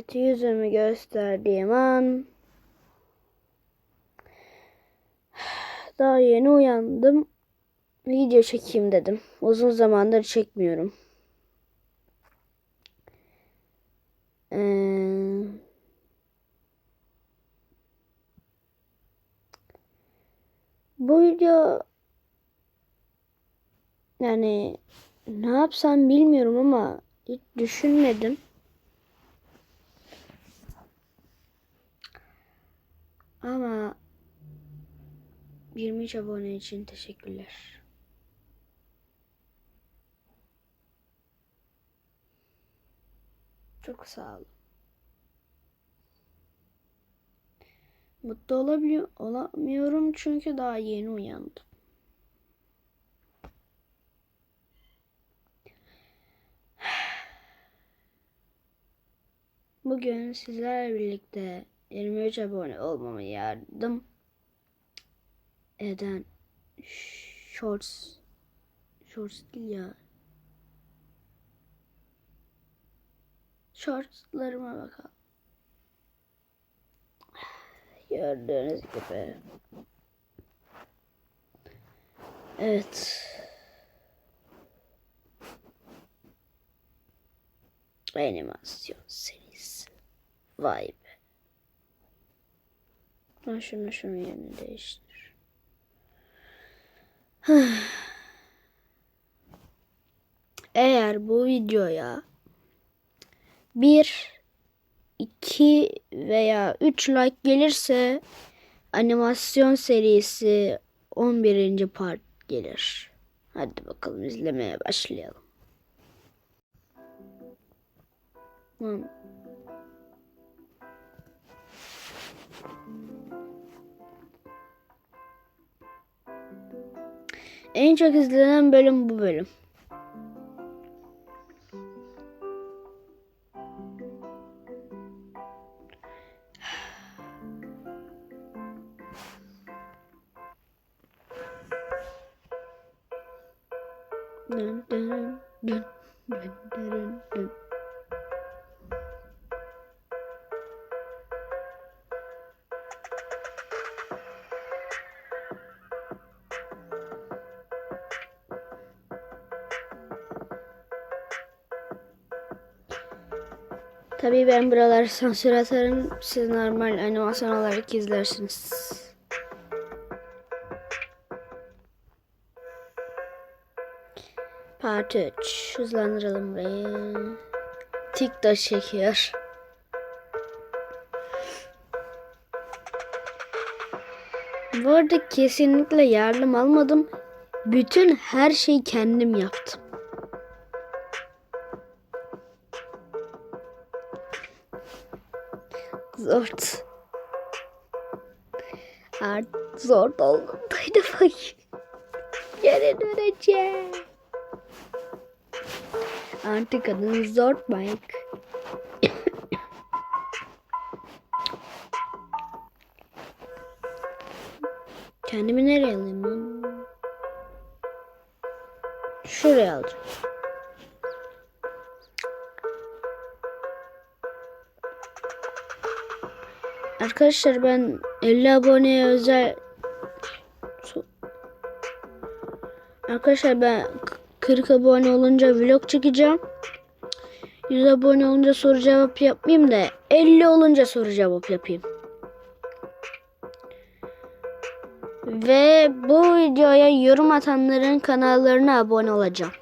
Evet yüzümü gösterdiğim an daha yeni uyandım. Video çekeyim dedim. Uzun zamandır çekmiyorum. Ee, bu video yani ne yapsam bilmiyorum ama hiç düşünmedim. Ama 23 abone için teşekkürler. Çok sağ olun. Mutlu olabiliyor, olamıyorum çünkü daha yeni uyandım. Bugün sizlerle birlikte 23 abone olmama yardım eden shorts shorts değil ya shortslarıma bakalım. Gördüğünüz gibi. Evet. Animasyon serisi. Vay Ben şunu şunun yerini değiştir. Eğer bu videoya bir, iki veya üç like gelirse animasyon serisi 11. part gelir. Hadi bakalım izlemeye başlayalım. Tamam. En çok izlenen bölüm bu bölüm. Dın dın dın dın dın dın. Tabii ben buraları sansür atarım. Siz normal animasyon olarak izlersiniz. Part 3. Hızlandıralım burayı. TikTok çekiyor. Bu arada kesinlikle yardım almadım. Bütün her şeyi kendim yaptım. Zor. Artık zor. Hadi bakayım. Geri döneceğim. Artık adını zor Mike. Kendimi nereye alayım lan? Şuraya alacağım. Arkadaşlar ben 50 aboneye özel Arkadaşlar ben 40 abone olunca vlog çekeceğim. 100 abone olunca soru cevap yapmayayım da 50 olunca soru cevap yapayım. Ve bu videoya yorum atanların kanallarına abone olacağım.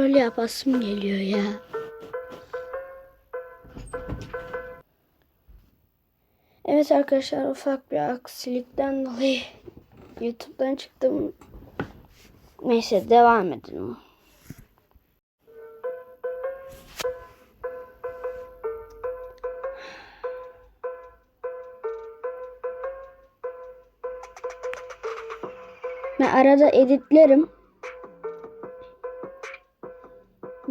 Böyle yapasım geliyor ya. Evet arkadaşlar ufak bir aksilikten dolayı YouTube'dan çıktım. Neyse devam edelim. Ben arada editlerim.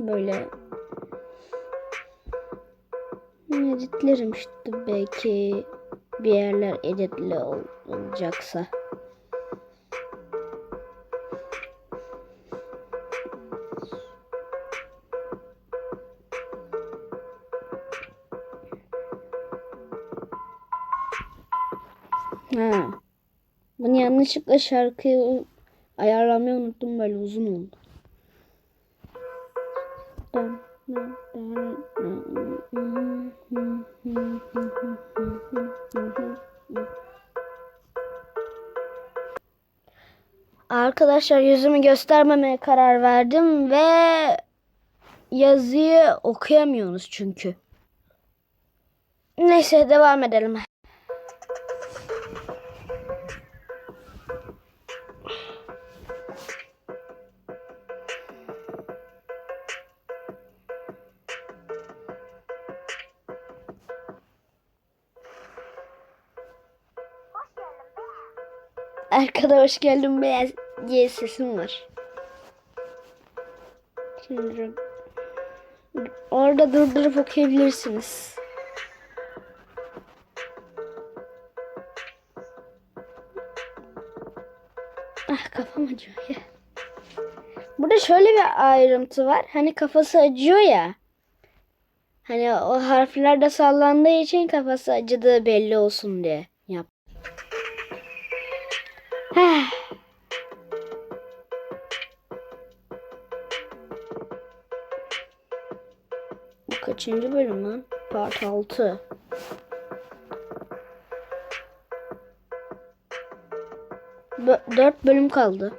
Böyle. Editlerim işte belki bir yerler editli ol- olacaksa. Ha. Bunu yanlışlıkla şarkıyı ayarlamayı unuttum böyle uzun oldu. Arkadaşlar yüzümü göstermemeye karar verdim ve yazıyı okuyamıyorsunuz çünkü. Neyse devam edelim. Arkada hoş geldin beyaz diye sesim var. Şimdi orada durdurup okuyabilirsiniz. Ah kafam acıyor ya. Burada şöyle bir ayrıntı var. Hani kafası acıyor ya. Hani o harfler de sallandığı için kafası acıdığı belli olsun diye yap. Bu kaçıncı bölüm lan? Part 6. Bö- Dört bölüm kaldı.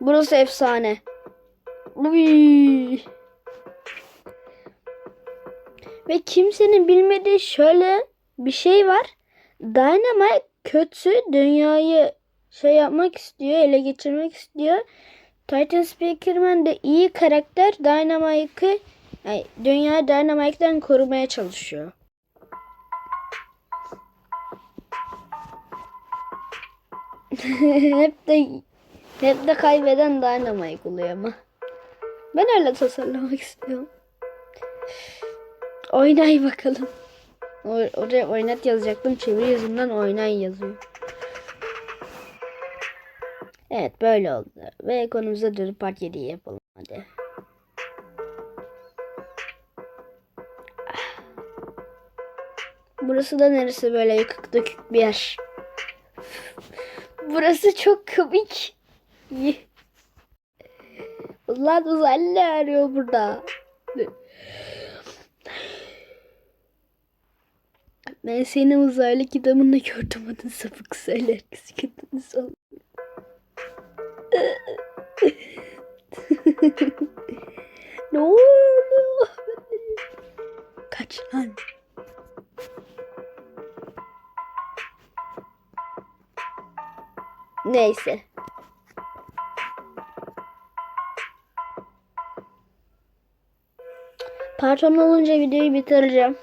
Burası efsane. Uy. Ve kimsenin bilmediği şöyle bir şey var. Dynamite kötü dünyayı şey yapmak istiyor, ele geçirmek istiyor. Titan Speakerman de iyi karakter Dynamite'ı yani dünyayı Dynamite'den korumaya çalışıyor. hep de hep de kaybeden Dynamite oluyor ama. Ben öyle tasarlamak istiyorum. Oynay bakalım. Or- oraya oynat yazacaktım. Çeviri yüzünden oynay yazıyor. Evet böyle oldu. Ve konumuza dönüp part 7'yi yapalım hadi. Burası da neresi böyle yıkık dökük bir yer. Burası çok komik. Ulan uzaylı arıyor burada? Ben seni uzaylı kitabında gördüm adın sapık söyler sal. ne oluyor? Kaç lan. Neyse. Parton olunca videoyu bitireceğim.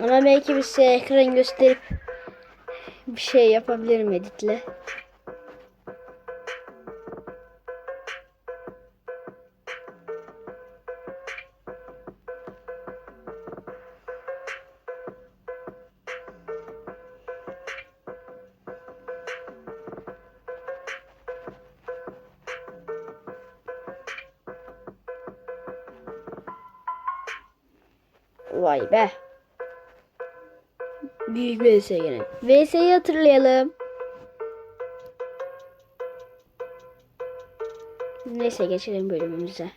Ama belki bir şey ekran gösterip bir şey yapabilirim editle. Vay be. Büyük VS gene. VS'yi hatırlayalım. Neyse geçelim bölümümüze.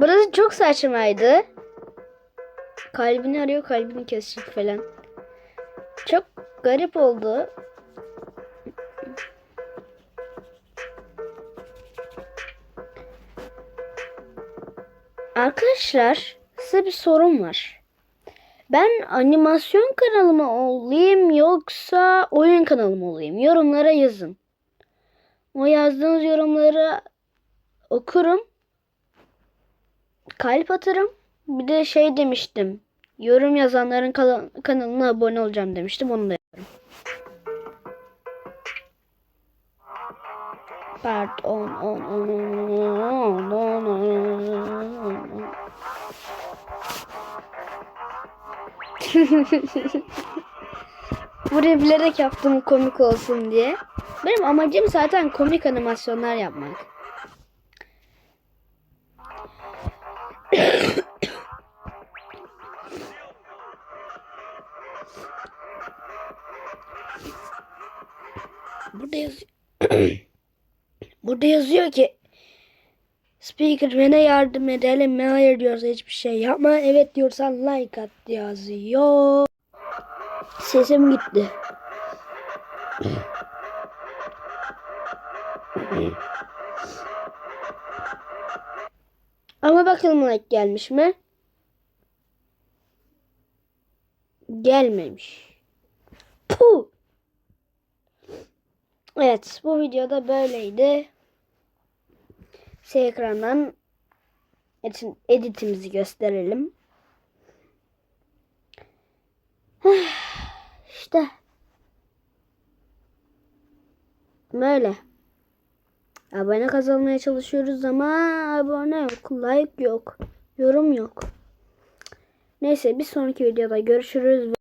Burası çok saçmaydı. Kalbini arıyor, kalbini kesecek falan. Çok garip oldu. Arkadaşlar size bir sorum var. Ben animasyon kanalı mı olayım yoksa oyun kanalı mı olayım? Yorumlara yazın. O yazdığınız yorumları okurum. Kalp atarım. Bir de şey demiştim. yorum yazanların kanalına abone olacağım demiştim. Onu da yaparım. Part 10 10 10 10 10 10 Buraya bilerek yaptım komik olsun diye. Benim amacım zaten komik animasyonlar yapmak. Burada yazıyor. Burada yazıyor ki Speaker bana yardım edelim mi? Hayır diyorsa hiçbir şey yapma. Evet diyorsan like at yazıyor. Sesim gitti. Ama bakalım like gelmiş mi? Gelmemiş. Puh. Evet bu videoda böyleydi. Şey ekrandan edit- editimizi gösterelim. işte böyle. Abone kazanmaya çalışıyoruz ama abone yok, like yok, yorum yok. Neyse bir sonraki videoda görüşürüz.